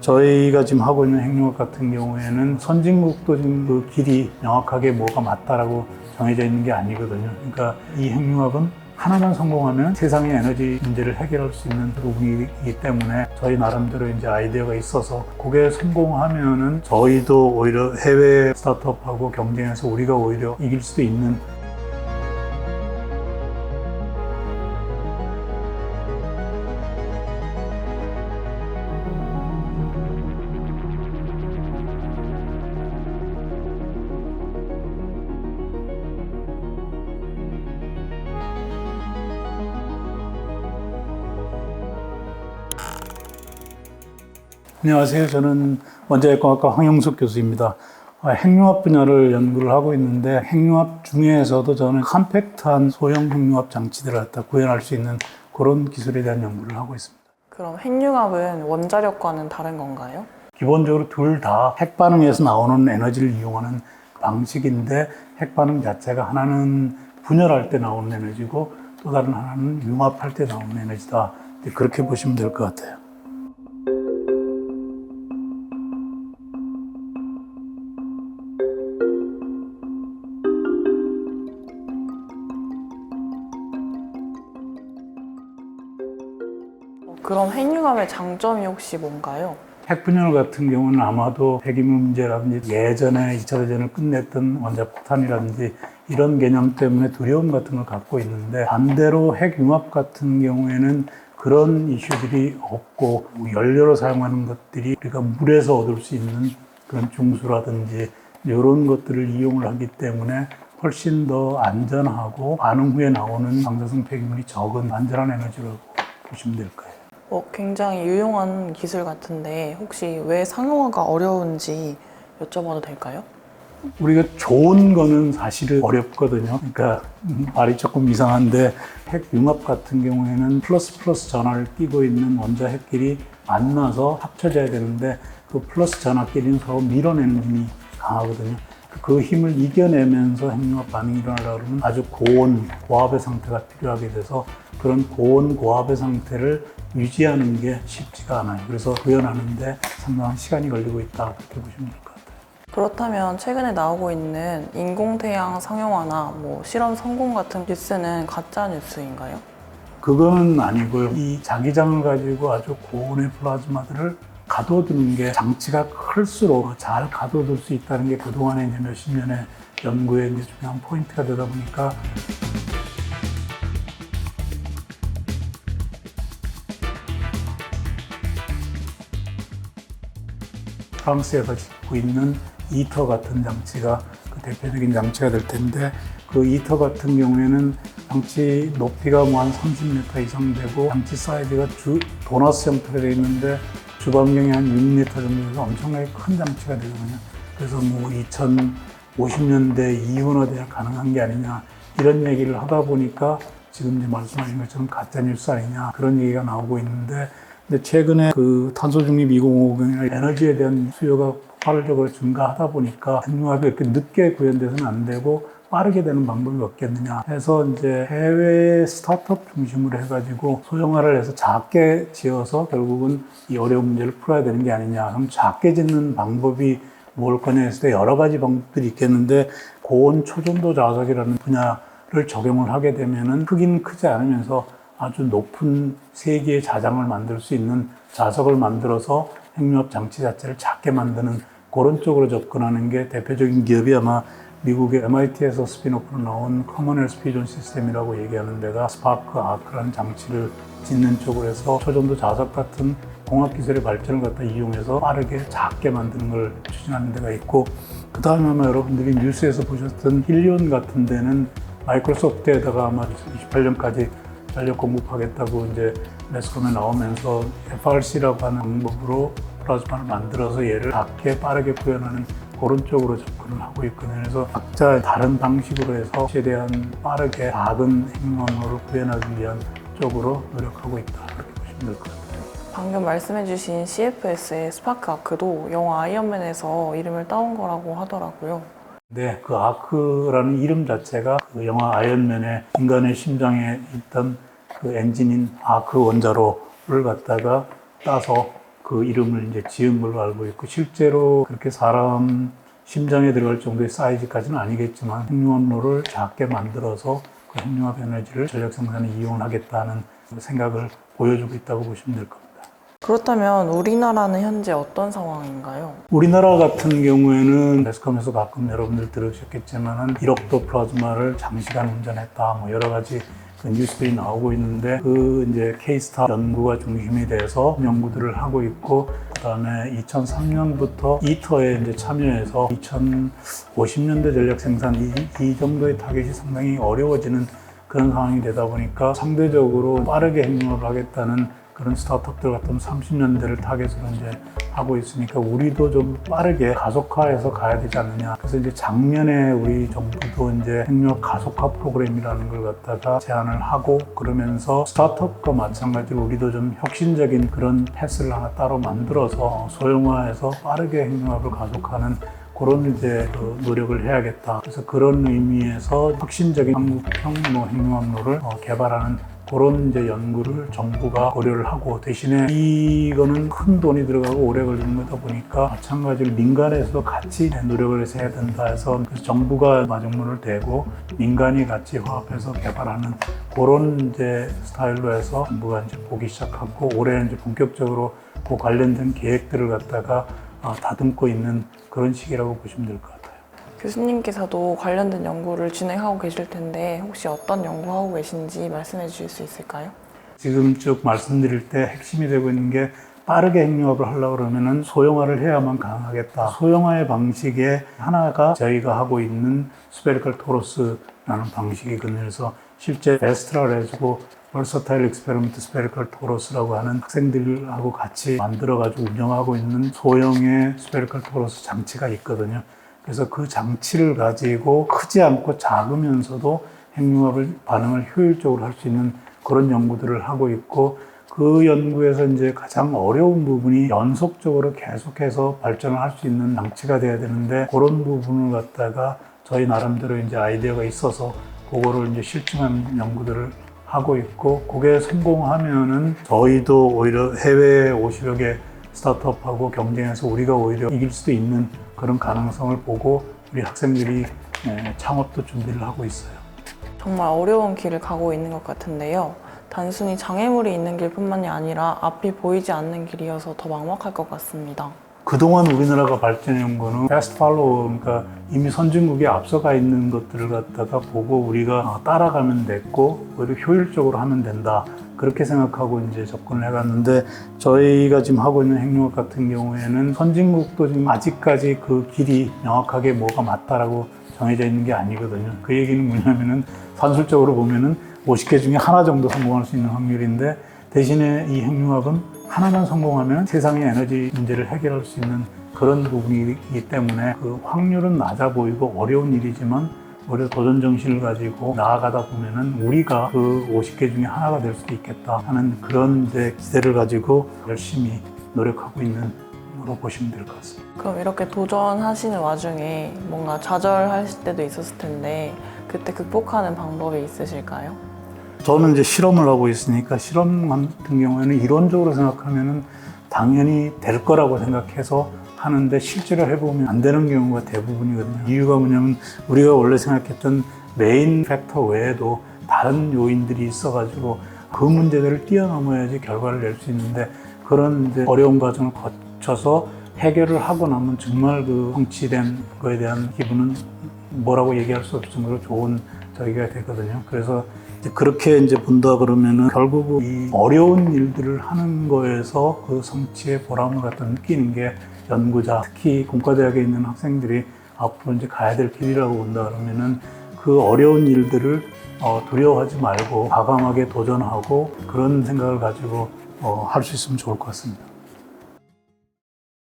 저희가 지금 하고 있는 핵융합 같은 경우에는 선진국도 지금 그 길이 명확하게 뭐가 맞다라고 정해져 있는 게 아니거든요. 그러니까 이 핵융합은 하나만 성공하면 세상의 에너지 문제를 해결할 수 있는 부분이기 때문에 저희 나름대로 이제 아이디어가 있어서 그게 성공하면은 저희도 오히려 해외 스타트업하고 경쟁해서 우리가 오히려 이길 수도 있는 안녕하세요. 저는 원자력공학과 황영석 교수입니다. 아, 핵융합 분야를 연구를 하고 있는데 핵융합 중에서도 저는 컴팩트한 소형 핵융합 장치들을 갖다 구현할 수 있는 그런 기술에 대한 연구를 하고 있습니다. 그럼 핵융합은 원자력과는 다른 건가요? 기본적으로 둘 다 핵반응에서 나오는 에너지를 이용하는 방식인데 핵반응 자체가 하나는 분열할 때 나오는 에너지고 또 다른 하나는 융합할 때 나오는 에너지다. 그렇게 보시면 될 것 같아요. 핵융합의 장점이 혹시 뭔가요? 핵분열 같은 경우는 아마도 핵이물 문제라든지 예전에 2차 대전을 끝냈던 원자폭탄이라든지 이런 개념 때문에 두려움 같은 걸 갖고 있는데 반대로 핵융합 같은 경우에는 그런 이슈들이 없고 연료로 사용하는 것들이 우리가 물에서 얻을 수 있는 그런 중수라든지 이런 것들을 이용을 하기 때문에 훨씬 더 안전하고 반응 후에 나오는 방사성 폐기물이 적은 안전한 에너지라고 보시면 될 거예요. 어, 굉장히 유용한 기술 같은데 혹시 왜 상용화가 어려운지 여쭤봐도 될까요? 우리가 좋은 거는 사실은 어렵거든요. 그러니까 음, 말이 조금 이상한데 핵 융합 같은 경우에는 플러스 플러스 전하를 띄고 있는 원자 핵끼리 만나서 합쳐져야 되는데 그 플러스 전하끼리는 서로 밀어내는 힘이 강하거든요. 그 힘을 이겨내면서 핵융합 반응이 일어나려고 그러면 아주 고온 고압의 상태가 필요하게 돼서 그런 고온 고압의 상태를 유지하는 게 쉽지가 않아요. 그래서 구현하는데 상당한 시간이 걸리고 있다 그렇게 보시면 될 것 같아요. 그렇다면 최근에 나오고 있는 인공태양 상용화나 뭐 실험 성공 같은 뉴스는 가짜 뉴스인가요? 그거는 아니고요. 이 자기장을 가지고 아주 고온의 플라즈마들을 가둬두는 게 장치가 클수록 잘 가둬둘 수 있다는 게 그동안에 이제 몇십 년의 연구의 이제 중요한 포인트가 되다 보니까 프랑스에서 짓고 있는 이터 같은 장치가 그 대표적인 장치가 될 텐데 그 이터 같은 경우에는 장치 높이가 뭐 한 30m 이상 되고 장치 사이즈가 주 도너스 형태로 되어 있는데 주반경이 한 6m 정도 돼서 엄청나게 큰 장치가 되거든요. 그래서 뭐 2050년대 이후나 돼야 가능한 게 아니냐 이런 얘기를 하다 보니까 지금 이제 말씀하신 것처럼 가짜 뉴스 아니냐 그런 얘기가 나오고 있는데 근데 최근에 그 탄소 중립 2050이나 에너지에 대한 수요가 폭발적으로 증가하다 보니까 핵융합이 이렇게 늦게 구현돼서는 안 되고 빠르게 되는 방법이 없겠느냐 해서 이제 해외 스타트업 중심으로 해가지고 소형화를 해서 작게 지어서 결국은 이 어려운 문제를 풀어야 되는 게 아니냐. 그럼 작게 짓는 방법이 뭘 거냐 했을 때 여러 가지 방법들이 있겠는데 고온 초전도 자석이라는 분야를 적용을 하게 되면은 크기는 크지 않으면서 아주 높은 세기의 자장을 만들 수 있는 자석을 만들어서 핵융합 장치 자체를 작게 만드는 그런 쪽으로 접근하는 게 대표적인 기업이 아마 미국의 MIT에서 스피노프로 나온 커먼헬스 피전 시스템이라고 얘기하는 데가 스파크 아크라는 장치를 짓는 쪽으로 해서 초전도 자석 같은 공학 기술의 발전을 갖다 이용해서 빠르게 작게 만드는 걸 추진하는 데가 있고 그 다음에 아마 여러분들이 뉴스에서 보셨던 힐리온 같은 데는 마이크로소프트에다가 아마 28년까지 전력 공급하겠다고 이제 매스컴에 나오면서 FRC라고 하는 방법으로 플라즈마를 만들어서 얘를 작게 빠르게 구현하는 그런 쪽으로 접근을 하고 있거든요. 그래서 각자 다른 방식으로 해서 최대한 빠르게 작은 핵융합로를 구현하기 위한 쪽으로 노력하고 있다. 그렇게 보시면 될 것 같아요. 방금 말씀해주신 CFS의 스파크 아크도 영화 아이언맨에서 이름을 따온 거라고 하더라고요. 네, 그 아크라는 이름 자체가 그 영화 아이언맨의 인간의 심장에 있던 그 엔진인 아크 원자로를 갖다가 따서 그 이름을 이제 지은 걸로 알고 있고 실제로 그렇게 사람 심장에 들어갈 정도의 사이즈까지는 아니겠지만 핵융합로를 작게 만들어서 그 핵융합 에너지를 전력 생산에 이용하겠다는 생각을 보여주고 있다고 보시면 될 겁니다. 그렇다면 우리나라는 현재 어떤 상황인가요? 우리나라 같은 경우에는 매스컴에서 가끔 여러분들 들으셨겠지만은 1억도 플라즈마를 장시간 운전했다 뭐 여러 가지 그 뉴스들이 나오고 있는데 그 이제 케이스타 연구가 중심이 돼서 연구들을 하고 있고 그다음에 2003년부터 이터에 이제 참여해서 2050년대 전력 생산 이, 이 정도의 타겟이 상당히 어려워지는 그런 상황이 되다 보니까 상대적으로 빠르게 행동을 하겠다는 그런 스타트업들 같은 30년대를 타겟으로 이제 하고 있으니까 우리도 좀 빠르게 가속화해서 가야 되지 않느냐. 그래서 이제 작년에 우리 정부도 이제 핵융합 가속화 프로그램이라는 걸 갖다가 제안을 하고 그러면서 스타트업과 마찬가지로 우리도 좀 혁신적인 그런 패스를 하나 따로 만들어서 소형화해서 빠르게 핵융합을 가속하는 그런 이제 그 노력을 해야겠다. 그래서 그런 의미에서 혁신적인 한국형 뭐 핵융합로를 어, 개발하는 그런 이제 연구를 정부가 고려를 하고 대신에 이거는 큰 돈이 들어가고 오래 걸리는 거다 보니까 마찬가지로 민간에서도 같이 노력을 해서 해야 된다 해서 정부가 마중물을 대고 민간이 같이 화합해서 개발하는 그런 이제 스타일로 해서 정부가 이제 보기 시작하고 올해 이제 본격적으로 그 관련된 계획들을 갖다가 어, 다듬고 있는 그런 시기라고 보시면 될 것 같아요. 교수님께서도 관련된 연구를 진행하고 계실 텐데 혹시 어떤 연구하고 계신지 말씀해 주실 수 있을까요? 지금 쭉 말씀드릴 때 핵심이 되고 있는 게 빠르게 핵융합을 하려고 그러면은 소형화를 해야만 가능하겠다. 소형화의 방식에 하나가 저희가 하고 있는 스페리컬 토로스라는 방식이거든요. 그래서 실제 베스트라를 해주고 벌서타일 익스페리먼트 스페리컬 토로스라고 하는 학생들하고 같이 만들어가지고 운영하고 있는 소형의 스페리컬 토로스 장치가 있거든요. 그래서 그 장치를 가지고 크지 않고 작으면서도 핵융합을 반응을 효율적으로 할 수 있는 그런 연구들을 하고 있고 그 연구에서 이제 가장 어려운 부분이 연속적으로 계속해서 발전을 할 수 있는 장치가 돼야 되는데 그런 부분을 갖다가 저희 나름대로 이제 아이디어가 있어서 그거를 이제 실증하는 연구들을 하고 있고 그게 성공하면은 저희도 오히려 해외에 50여 개 스타트업하고 경쟁해서 우리가 오히려 이길 수도 있는 그런 가능성을 보고 우리 학생들이 예, 창업도 준비를 하고 있어요. 정말 어려운 길을 가고 있는 것 같은데요. 단순히 장애물이 있는 길뿐만이 아니라 앞이 보이지 않는 길이어서 더 막막할 것 같습니다. 그동안 우리나라가 발전해온 거는 패스트 팔로우, 그러니까 이미 선진국에 앞서가 있는 것들을 갖다가 보고 우리가 어, 따라가면 됐고, 오히려 효율적으로 하면 된다. 그렇게 생각하고 이제 접근을 해갔는데, 저희가 지금 하고 있는 핵융합 같은 경우에는 선진국도 지금 아직까지 그 길이 명확하게 뭐가 맞다라고 정해져 있는 게 아니거든요. 그 얘기는 뭐냐면은 산술적으로 보면은 50개 중에 하나 정도 성공할 수 있는 확률인데, 대신에 이 핵융합은 하나만 성공하면 세상의 에너지 문제를 해결할 수 있는 그런 부분이기 때문에 그 확률은 낮아 보이고 어려운 일이지만 오히려 도전 정신을 가지고 나아가다 보면은 우리가 그 50개 중에 하나가 될 수도 있겠다 하는 그런 이제 기대를 가지고 열심히 노력하고 있는 으로 보시면 될 것 같습니다. 그럼 이렇게 도전하시는 와중에 뭔가 좌절하실 때도 있었을 텐데 그때 극복하는 방법이 있으실까요? 저는 이제 실험을 하고 있으니까 실험 같은 경우에는 이론적으로 생각하면은 당연히 될 거라고 생각해서 하는데 실제로 해보면 안 되는 경우가 대부분이거든요. 이유가 뭐냐면 우리가 원래 생각했던 메인 팩터 외에도 다른 요인들이 있어가지고 그 문제들을 뛰어넘어야지 결과를 낼 수 있는데 그런 어려운 과정을 거쳐서 해결을 하고 나면 정말 그 성취된 거에 대한 기분은 뭐라고 얘기할 수 없을 정도로 좋은 저기가 되거든요. 그래서 그렇게 이제 본다 그러면은 결국 이 어려운 일들을 하는 거에서 그 성취의 보람을 갖다 느끼는 게 연구자, 특히 공과대학에 있는 학생들이 앞으로 이제 가야 될 길이라고 본다 그러면은 그 어려운 일들을 어, 두려워하지 말고 과감하게 도전하고 그런 생각을 가지고 어, 할수 있으면 좋을 것 같습니다.